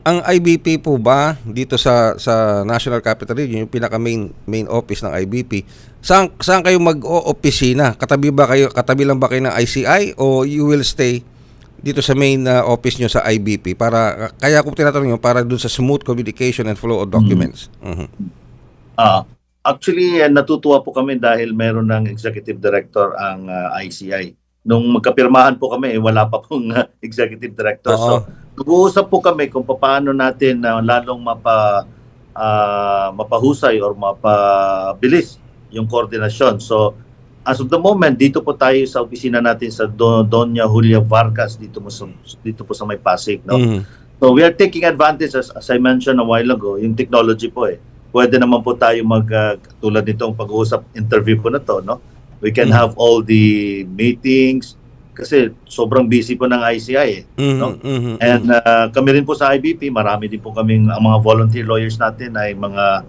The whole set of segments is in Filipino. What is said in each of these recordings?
ang IBP po ba dito sa sa National Capital Region, yung pinaka main main office ng IBP, saan saan kayo mag-oopisina? Katabi ba kayo katabi lang ba kayo ng ICI o you will stay dito sa main uh, office nyo sa IBP para kaya ko tinatanong yun para dun sa smooth communication and flow of documents. Mhm. Ah, actually, eh, natutuwa po kami dahil meron ng executive director ang ah, ICI. Nung magkapirmahan po kami, eh, wala pa pong ah, executive director. Oo. So, nag-uusap po kami kung paano natin na lalong mapa ah, mapahusay or mapabilis yung koordinasyon. So, as of the moment, dito po tayo sa opisina natin sa Do- Doña Julia Vargas dito mo sa, dito po sa May Pasig, no? Mhm. So we are taking advantage as, as I mentioned a while ago, yung technology po eh. Pwede naman po tayo mag uh, tulad nitong pag-uusap interview po na to, no? We can Mhm. have all the meetings kasi sobrang busy po ng ICI eh. Mhm, No? mhm, And mhm. uh, kami rin po sa IBP, marami din po kaming ang mga volunteer lawyers natin ay mga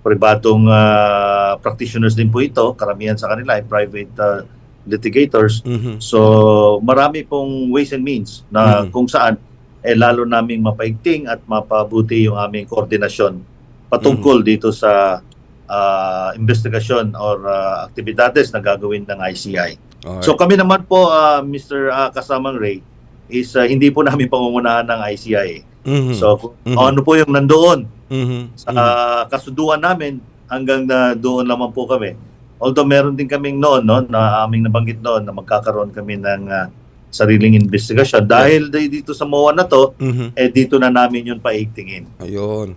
pribadong uh, practitioners din po ito. Karamihan sa kanila ay private uh, litigators. Mhm. So, marami pong ways and means na Mhm. kung saan eh lalo naming mapaigting at mapabuti yung aming koordinasyon patungkol dito sa ah, investigasyon or ah, aktibidades na gagawin ng ICI. Alright. So kami naman po ah, Mr. ah, Kasamang Ray is ah, hindi po namin pangungunahan ng ICI. Mhm. So kung Mhm. ano po yung nandoon Mhm, sa mhm. kasunduan namin hanggang na doon lamang po kami. Although meron din kaming noon no na aming nabanggit noon na magkakaroon kami ng ah, sariling investigasyon dahil di- dito sa MOA na to Mhm. eh dito na namin yun paigtingin. Ayun.